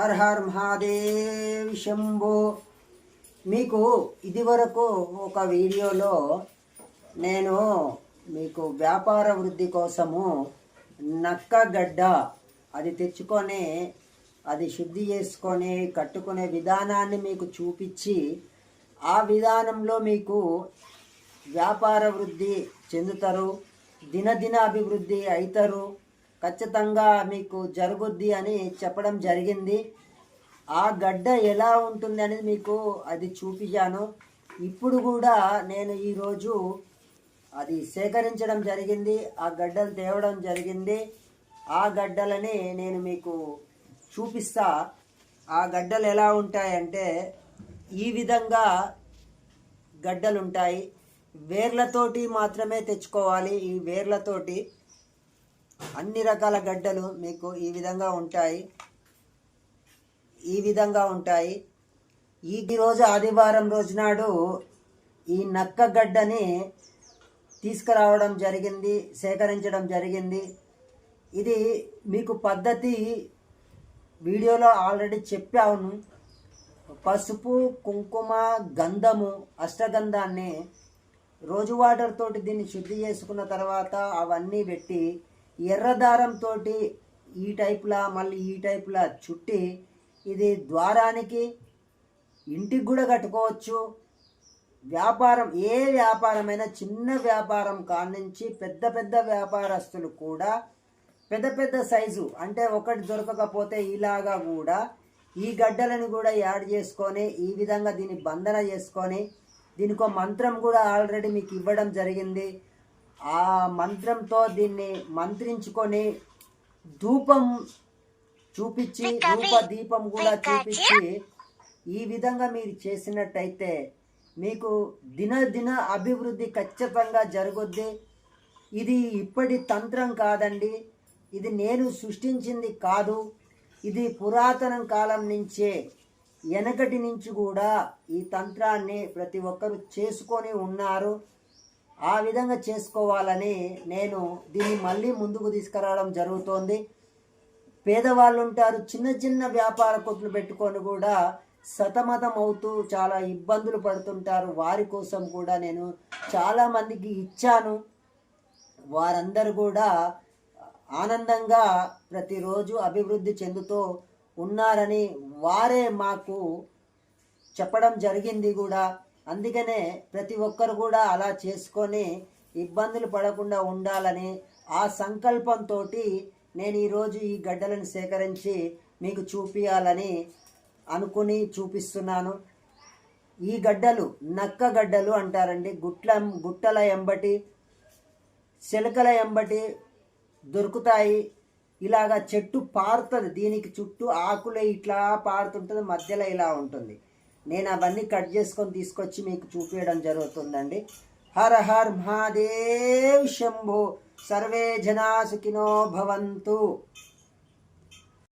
Her her Mahadev Shambho. మీకు ఇదివరకు ఒక వీడియోలో నేను మీకు వ్యాపార వృద్ధి కోసము నక్కగడ్డ అది తెచ్చుకొని అది శుద్ధి చేసుకొని కట్టుకునే విధానాన్ని మీకు చూపించి ఆ విధానంలో మీకు వ్యాపార వృద్ధి చెందుతారు దినదిన అభివృద్ధి అవుతారు ఖచ్చితంగా మీకు జరుగుద్ది అని చెప్పడం జరిగింది. ఆ గడ్డ ఎలా ఉంటుంది అనేది మీకు అది చూపించాను ఇప్పుడు కూడా నేను ఈరోజు అది సేకరించడం జరిగింది ఆ గడ్డలు తేవడం జరిగింది. ఆ గడ్డలని నేను మీకు చూపిస్తా. ఆ గడ్డలు ఎలా ఉంటాయంటే ఈ విధంగా గడ్డలు ఉంటాయి వేర్లతోటి మాత్రమే తెచ్చుకోవాలి ఈ వేర్లతోటి. అన్ని రకాల గడ్డలు మీకు ఈ విధంగా ఉంటాయి. ఈ విధంగా ఉంటాయి. ఈ రోజు ఆదివారం రోజు నాడు ఈ నక్క గడ్డని తీసుకురావడం జరిగింది సేకరించడం జరిగింది. ఇది మీకు పద్ధతి వీడియోలో ఆల్రెడీ చెప్పాను. పసుపు కుంకుమ గంధము అష్టగంధాన్ని రోజు వాటర్ తోటి దీన్ని శుద్ధి చేసుకున్న తర్వాత అవన్నీ పెట్టి ఎర్రదారంతో ఈ టైపులా మళ్ళీ ఈ టైపులా చుట్టి ఇది ద్వారానికి ఇంటికి కూడా కట్టుకోవచ్చు. వ్యాపారం ఏ వ్యాపారమైనా చిన్న వ్యాపారం కానించి పెద్ద పెద్ద వ్యాపారస్తులు కూడా పెద్ద పెద్ద సైజు అంటే ఒకటి దొరకకపోతే ఇలాగా కూడా ఈ గడ్డలను కూడా యాడ్ చేసుకొని ఈ విధంగా దీన్ని బంధన చేసుకొని దీనికి మంత్రం కూడా ఆల్రెడీ మీకు ఇవ్వడం జరిగింది. ఆ మంత్రంతో దీన్ని మంత్రించుకొని ధూపం చూపించి ధూప దీపం కూడా చూపించి ఈ విధంగా మీరు చేసినట్టయితే మీకు దినదిన అభివృద్ధి ఖచ్చితంగా జరుగుద్ది. ఇది ఇప్పటి తంత్రం కాదండి. ఇది నేను సృష్టించింది కాదు. ఇది పురాతన కాలం నుంచే వెనకటి నుంచి కూడా ఈ తంత్రాన్ని ప్రతి ఒక్కరు చేసుకొని ఉన్నారు. ఆ విధంగా చేసుకోవాలని నేను దీన్ని మళ్ళీ ముందుకు తీసుకురావడం జరుగుతోంది. పేదవాళ్ళు ఉంటారు చిన్న చిన్న వ్యాపార కొట్లు పెట్టుకొని కూడా సతమతం అవుతూ చాలా ఇబ్బందులు పడుతుంటారు. వారి కోసం కూడా నేను చాలా మందికి ఇచ్చాను. వారందరూ కూడా ఆనందంగా ప్రతిరోజు అభివృద్ధి చెందుతూ ఉన్నారని వారే మాకు చెప్పడం జరిగింది కూడా. అందుకనే ప్రతి ఒక్కరు కూడా అలా చేసుకొని ఇబ్బందులు పడకుండా ఉండాలని ఆ సంకల్పంతో నేను ఈరోజు ఈ గడ్డలను సేకరించి మీకు చూపించాలని అనుకుని చూపిస్తున్నాను. ఈ గడ్డలు నక్క గడ్డలు అంటారండి. గుట్ల గుట్టల ఎంబటి చిలకల ఎంబటి దొరుకుతాయి. ఇలాగా చెట్టు పారుతుంది. దీనికి చుట్టూ ఆకులే ఇట్లా పారుతుంటుంది మధ్యలో ఇలా ఉంటుంది. నేను అవన్నీ కట్ చేసుకొని తీసుకొచ్చి మీకు చూపించడం జరుగుతుందండి. హర హర్ మహాదేవ్ శంభో సర్వే జనా సుఖినో భవంతు.